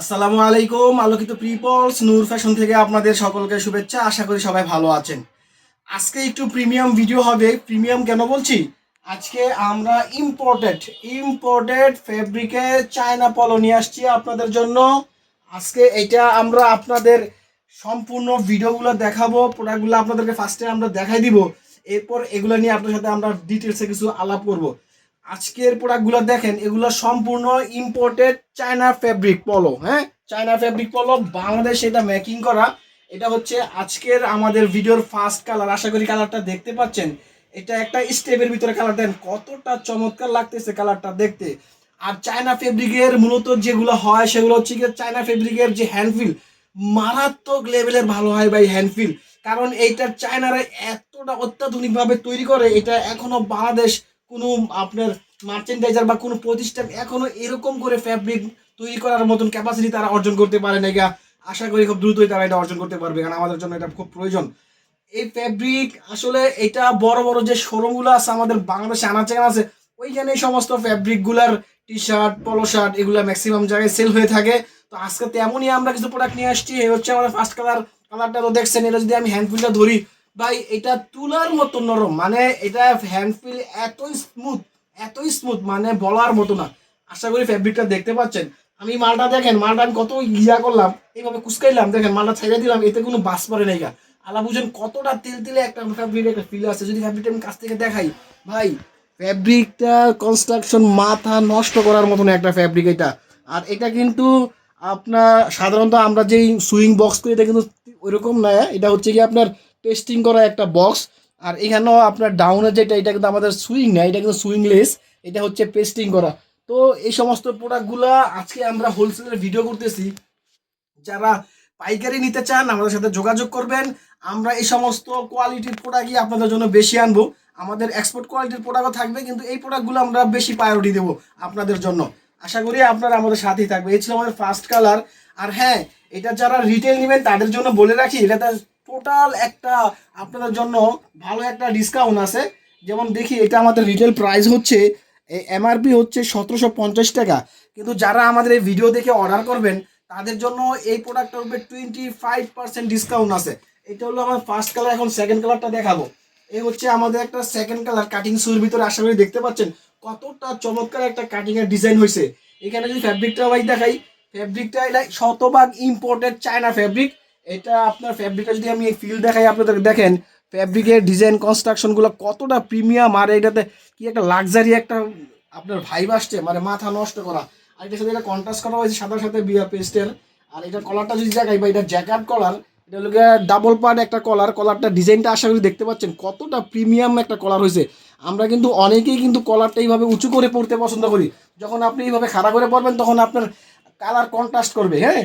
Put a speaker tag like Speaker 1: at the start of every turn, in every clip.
Speaker 1: আসসালামু আলাইকুম, আলোকিত পিপলস নূর ফ্যাশন থেকে আপনাদের সকলকে শুভেচ্ছা, আশা করি সবাই ভালো আছেন। আজকে একটু প্রিমিয়াম ভিডিও হবে, প্রিমিয়াম কেন বলছি? আজকে আমরা ইম্পোর্টেড ইম্পোর্টেড ফেব্রিকে চায়না পলো নিয়ে আসছি আপনাদের জন্য। আজকে এটা আমরা আপনাদের সম্পূর্ণ ভিডিওগুলো দেখাবো প্রোডাক্টগুলো আপনাদেরকে ফার্স্টে আমরা দেখাই দিব। এরপর এগুলো নিয়ে আপনার সাথে আমরা ডিটেলসে কিছু আলাপ করব। আজকের প্রোডাক্টগুলো দেখেন, এগুলো সম্পূর্ণ ইম্পোর্টেড চায়না ফেব্রিক পলো হ্যাঁ? চায়না ফেব্রিক পলো বাংলাদেশে এটা মেকিং করা। এটা হচ্ছে আজকের আমাদের ভিডিওর ফার্স্ট কালার আশা করি কালারটা দেখতে পাচ্ছেন। এটা একটা স্টেপের ভিতরে কালার দেন কতটা চমৎকার লাগতেছে কালারটা দেখতে। আর চায়না ফেব্রিকের মূলত যেগুলো হয়, সেগুলো হচ্ছে কি চায়না ফেব্রিকের যে হ্যান্ডফিল মারাত্মক লেভেলের ভালো হয় ভাই হ্যান্ডফিল কারণ এইটা চায়নারা এতটা অত্যাধুনিকভাবে তৈরি করে, এটা এখনও বাংলাদেশ কোনো আপনার মার্চেন্ডাইজার বা কোনো প্রতিষ্ঠান এখনও এরকম করে ফ্যাব্রিক তৈরি করার মতন ক্যাপাসিটি তারা অর্জন করতে পারে না আশা করি খুব দ্রুতই তারা এটা অর্জন করতে পারবে, কারণ আমাদের জন্য এটা খুব প্রয়োজন। এই ফ্যাব্রিক আসলে এটা বড় বড় যে শোরুমগুলো আছে আমাদের বাংলাদেশে আনাচে আছে ওইখানে সমস্ত ফ্যাব্রিকগুলার টি শার্ট পলো শার্ট এগুলো ম্যাক্সিমাম জায়গায় সেল হয়ে থাকে। তো আজকে তেমনই আমরা কিছু প্রোডাক্ট নিয়ে আসছি, এই হচ্ছে আমাদের ফার্স্ট কালার কালারটা তো দেখছেন, এটা যদি আমি হ্যান্ডফিলটা ধরি ভাই, এটা তুলার মতো নরম মানে এটা হ্যান্ডফিল এত স্মুথ এত স্মুথ মানে বলার মতো না। আশা করি ফ্যাব্রিকটা দেখতে পাচ্ছেন। আমি মালটা দেখেন, মালটা আমি কত ইয়া করলাম, এইভাবে কুচকাইলাম, দেখেন, মালটা ছাইড়া দিলাম, এতে কোনো বাস পড়ে নাই গা। আলা বুঝেন কতটা তেল তেলে একটা ফ্যাব্রিক একটা ফিল আছে। যদি ফ্যাব্রিকটা আমি কাছ থেকে দেখাই, ভাই ফ্যাব্রিকটা কনস্ট্রাকশন মাথা নষ্ট করার মতন একটা ফ্যাব্রিক এটা। আর এটা কিন্তু আপনার, সাধারণত আমরা যেই সুইং বক্স করি, এটা কিন্তু ওইরকম না, এটা হচ্ছে কি আপনার পেস্টিং করা একটা বক্স আর এখানেও আপনার ডাউনের যেটা, এটা কিন্তু আমাদের সুইং না, এটা কিন্তু সুইংলেস এটা হচ্ছে পেস্টিং করা। তো এই সমস্ত প্রোডাক্টগুলো আজকে আমরা হোলসেলের ভিডিও করতেছি। যারা পাইকারি নিতে চান, আমাদের সাথে যোগাযোগ করবেন। আমরা এই সমস্ত কোয়ালিটির প্রোডাক্টই আপনাদের জন্য বেশি আনব। আমাদের এক্সপোর্ট কোয়ালিটির প্রোডাক্টও থাকবে, কিন্তু এই প্রোডাক্টগুলো আমরা বেশি প্রায়োরিটি দেবো আপনাদের জন্য। আশা করি আপনারা আমাদের সাথেই থাকবে এই ছিল আমাদের ফার্স্ট কালার আর হ্যাঁ এটা যারা রিটেল নেবেন, তাদের জন্য বলে রাখি, এটা টোটাল একটা আপনাদের জন্য ভালো একটা ডিসকাউন্ট আছে। যেমন দেখি, এটা আমাদের রিটেল প্রাইস হচ্ছে এমআরপি হচ্ছে সতেরোশো পঞ্চাশ টাকা। কিন্তু যারা আমাদের এই ভিডিও দেখে অর্ডার করবেন, তাদের জন্য এই প্রোডাক্টটার উপরে টোয়েন্টি ফাইভ পার্সেন্ট ডিসকাউন্ট আছে। এটা হলো আমার ফার্স্ট কালার এখন সেকেন্ড কালারটা দেখাবো। এই হচ্ছে আমাদের একটা সেকেন্ড কালার কাটিং সুর ভিতরে, আশা করি দেখতে পাচ্ছেন, কতটা চমৎকার একটা কাটিং এর ডিজাইন হয়েছে। এখানে যদি ফ্যাব্রিকটা ভাই দেখাই ফ্যাব্রিকটা এটা শতভাগ ইম্পোর্টেড চায়না ফ্যাব্রিক এটা আপনার ফ্যাব্রিকটা যদি আমি এই ফিল দেখাই আপনাদের দেখেন ফ্যাব্রিকের ডিজাইন কনস্ট্রাকশনগুলো কতটা প্রিমিয়াম আর এটাতে কি একটা লাক্সারি একটা আপনার ভাইব আসছে মানে মাথা নষ্ট করা। আর এটার সাথে এটা কন্ট্রাস্ট করা হয়েছে, সাদার সাথে বিয়া পেস্টের। আর এটা কলারটা যদি দেখাই, বা এটা জ্যাকেট কলার এটা হলো ডাবল পার্ট একটা কলার কলারটা ডিজাইনটা আশা করি দেখতে পাচ্ছেন কতটা প্রিমিয়াম একটা কলার হয়েছে। আমরা কিন্তু অনেকেই কিন্তু কলারটা এইভাবে উঁচু করে পড়তে পছন্দ করি। যখন আপনি এইভাবে খাড়া করে পড়বেন, তখন আপনার কালার কন্ট্রাস্ট করবে হ্যাঁ?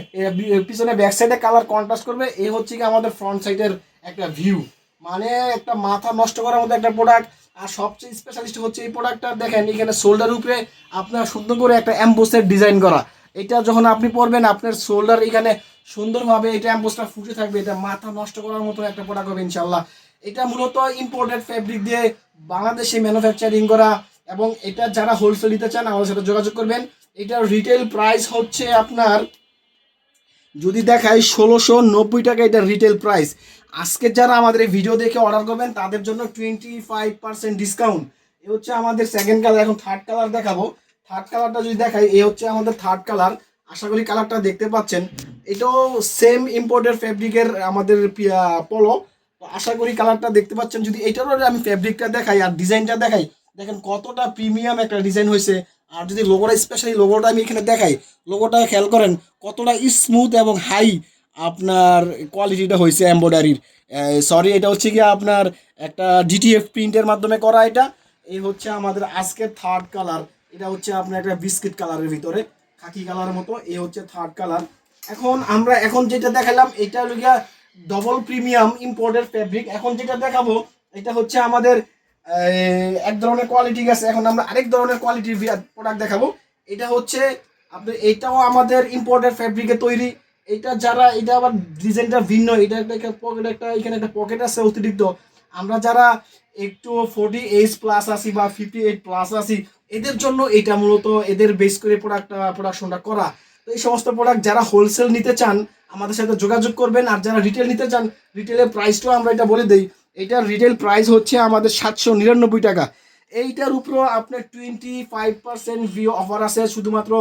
Speaker 1: পিছনে ব্যাক সাইডে কালার কন্ট্রাস্ট করবে, এই হচ্ছে কি আমাদের ফ্রন্ট সাইডের একটা ভিউ মানে একটা মাথা নষ্ট করার মতো একটা প্রোডাক্ট আর সবচেয়ে স্পেশালিস্ট হচ্ছে এই প্রোডাক্টটা দেখেন এখানে শোল্ডার উপরে আপনার সুন্দর করে একটা অ্যাম্বোসের ডিজাইন করা। এটা যখন আপনি পরবেন, আপনার শোল্ডার এখানে সুন্দরভাবে এটা অ্যাম্বোসটা ফুটে থাকবে, এটা মাথা নষ্ট করার মতো একটা প্রোডাক্ট হবে ইনশাল্লাহ এটা মূলত ইম্পোর্টেড ফেব্রিক দিয়ে বাংলাদেশে ম্যানুফ্যাকচারিং করা, এবং এটা যারা হোলসেল নিতে চান, আমাদের সাথে যোগাযোগ করবেন। এটার রিটেল প্রাইস হচ্ছে আপনার, যদি দেখাই ষোলোশো নব্বই টাকা এটা রিটেল প্রাইস আজকে যারা আমাদের ভিডিও দেখে অর্ডার করবেন, তাদের জন্য টোয়েন্টি ফাইভ পার্সেন্ট ডিসকাউন্ট এ হচ্ছে আমাদের সেকেন্ড কালার এখন থার্ড কালার দেখাবো। থার্ড কালারটা যদি দেখাই, এ হচ্ছে আমাদের থার্ড কালার আশা করি কালারটা দেখতে পাচ্ছেন। এটাও সেম ইম্পোর্টের ফ্যাব্রিকের আমাদের পলো আশা করি কালারটা দেখতে পাচ্ছেন। যদি এটারও আমি ফ্যাব্রিকটা দেখাই আর ডিজাইনটা দেখাই, দেখেন কতটা প্রিমিয়াম একটা ডিজাইন হয়েছে। আর যদি লোগোটা স্পেশালি লোগোটা আমি এখানে দেখাই লোগোটা খেয়াল করেন কতটা স্মুথ এবং হাই আপনার কোয়ালিটিটা হয়েছে এম্ব্রয়ডারির সরি এটা হচ্ছে কি আপনার একটা ডিটিএফ প্রিন্টের মাধ্যমে করা এটা। এই হচ্ছে আমাদের আজকের থার্ড কালার এটা হচ্ছে আপনার একটা বিস্কিট কালারের ভিতরে, খাকি কালারের মতো। এই হচ্ছে থার্ড কালার এখন আমরা এখন যেটা দেখালাম, এটা হলো গিয়া ডবল প্রিমিয়াম ইম্পোর্টেড ফেব্রিক এখন যেটা দেখাবো, এটা হচ্ছে আমাদের এক ধরনের কোয়ালিটি গেছে এখন আমরা আরেক ধরনের কোয়ালিটির প্রোডাক্ট দেখাবো। এটা হচ্ছে আপনি, এটাও আমাদের ইম্পোর্টেড ফেব্রিকে তৈরি। এটা যারা, এটা আবার ডিজাইনটা ভিন্ন। এটা একটা পকেট একটা এখানে একটা পকেট আছে অতিরিক্ত। আমরা যারা একটু ফোর্টি এইট প্লাস আছি বা ফিফটি এইট প্লাস আছি, এদের জন্য এটা মূলত এদের বেস করে প্রোডাক্ট প্রোডাকশনটা করা। তো এই সমস্ত প্রোডাক্ট যারা হোলসেল নিতে চান, আমাদের সাথে যোগাযোগ করবেন। আর যারা রিটেল নিতে চান রিটেলের প্রাইসটাও আমরা এটা বলে দিই। এইটার রিটেল প্রাইস হচ্ছে আমাদের সাতশো নিরানব্বই টাকা। এইটার উপরও আপনার টোয়েন্টি ফাইভ পার্সেন্ট ভিও অফার আছে শুধুমাত্র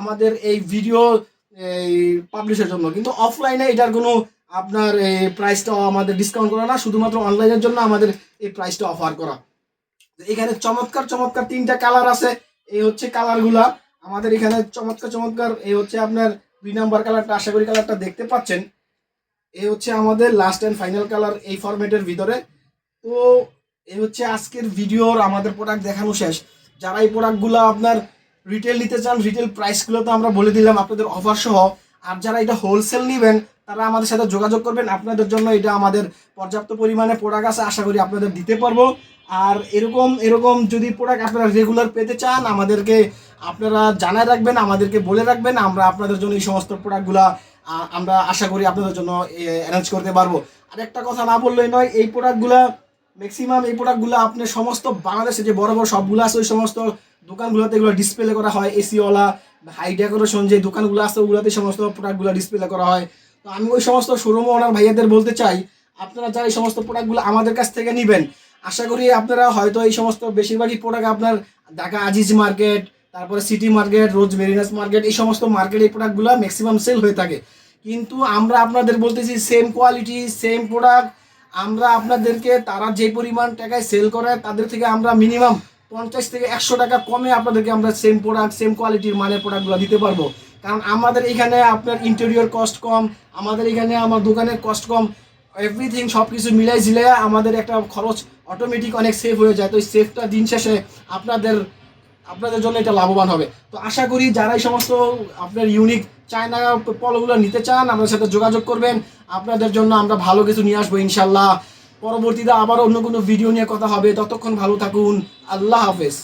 Speaker 1: আমাদের এই ভিডিও এই পাবলিশের জন্য। কিন্তু অফলাইনে এটার কোনো আপনার এই প্রাইসটা আমাদের ডিসকাউন্ট করা না, শুধুমাত্র অনলাইনের জন্য আমাদের এই প্রাইসটা অফার করা। এখানে চমৎকার চমৎকার তিনটা কালার আছে। এই হচ্ছে কালারগুলা আমাদের এখানে চমৎকার চমৎকার, এই হচ্ছে আপনার দুই নাম্বার কালারটা আশা করি কালারটা দেখতে পাচ্ছেন। এই হচ্ছে আমাদের লাস্ট অ্যান্ড ফাইনাল কালার এই ফরম্যাটের ভিতরে। তো এই হচ্ছে আজকের ভিডিওর আমাদের প্রোডাক্ট দেখানো শেষ। যারা এই প্রোডাক্টগুলো আপনার রিটেল নিতে চান রিটেল প্রাইসগুলো তো আমরা বলে দিলাম আপনাদের অফার সহ। আর যারা এটা হোলসেল নেবেন, তারা আমাদের সাথে যোগাযোগ করবেন। আপনাদের জন্য এটা আমাদের পর্যাপ্ত পরিমাণে প্রোডাক্ট আছে, আশা করি আপনাদের দিতে পারব। আর এরকম এরকম যদি প্রোডাক্ট আপনারা রেগুলার পেতে চান, আমাদেরকে আপনারা জানায় রাখবেন, আমাদেরকে বলে রাখবেন। আমরা আপনাদের জন্য এই সমস্ত প্রোডাক্টগুলা আমরা আশা করি আপনাদের জন্য অ্যারেঞ্জ করতে পারব। আর একটা কথা না বললেই নয়, এই প্রোডাক্টগুলা ম্যাক্সিমাম এই প্রোডাক্টগুলো আপনি সমস্ত বাংলাদেশে যে বড় বড় সবগুলো আছে, ওই সমস্ত দোকানগুলোতে এগুলো ডিসপ্লে করা হয় এসিওয়ালা হাই ডেকোরেশন যে দোকানগুলো আছে, ওগুলোতে সমস্ত প্রোডাক্টগুলো ডিসপ্লে করা হয়। তো আমি ওই সমস্ত শোরুম ওনার ভাইয়াদের বলতে চাই, আপনারা যারা এই সমস্ত প্রোডাক্টগুলো আমাদের কাছ থেকে নেবেন, আশা করি আপনারা হয়তো এই সমস্ত বেশিরভাগই প্রোডাক্ট আপনার ঢাকা আজিজ মার্কেট তারপরে সিটি মার্কেট রোজ মেরিনাস মার্কেট এই সমস্ত মার্কেট এই প্রোডাক্টগুলো ম্যাক্সিমাম সেল হয়ে থাকে। কিন্তু আমরা আপনাদের বলতেছি সেম কোয়ালিটি সেম প্রোডাক্ট আমরা আপনাদেরকে তারা যে পরিমাণ টাকায় সেল করে তাদের থেকে আমরা মিনিমাম পঞ্চাশ থেকে একশো টাকা কমে আপনাদেরকে আমরা সেম প্রোডাক্ট সেম কোয়ালিটির মানের প্রোডাক্টগুলো দিতে পারব। কারণ আমাদের এখানে আপনার ইন্টেরিয়র কস্ট কম, আমাদের এখানে আমার দোকানের কস্ট কম এভরিথিং সব কিছু মিলাই ঝিলাই আমাদের একটা খরচ অটোমেটিক অনেক সেভ হয়ে যায়। তো সেফটা দিন শেষে আপনাদের আপনাদের জন্য এটা লাভবান হবে। তো আশা করি যারা এই সমস্ত আপনার ইউনিক চায়না পলগুলো নিতে চান, আমাদের সাথে যোগাযোগ করবেন। আপনাদের জন্য আমরা ভালো কিছু নিয়ে আসব ইনশাল্লাহ। পরবর্তীতে আবার অন্য কোনো ভিডিও নিয়ে কথা হবে। ততক্ষণ ভালো থাকুন। আল্লাহ হাফেজ।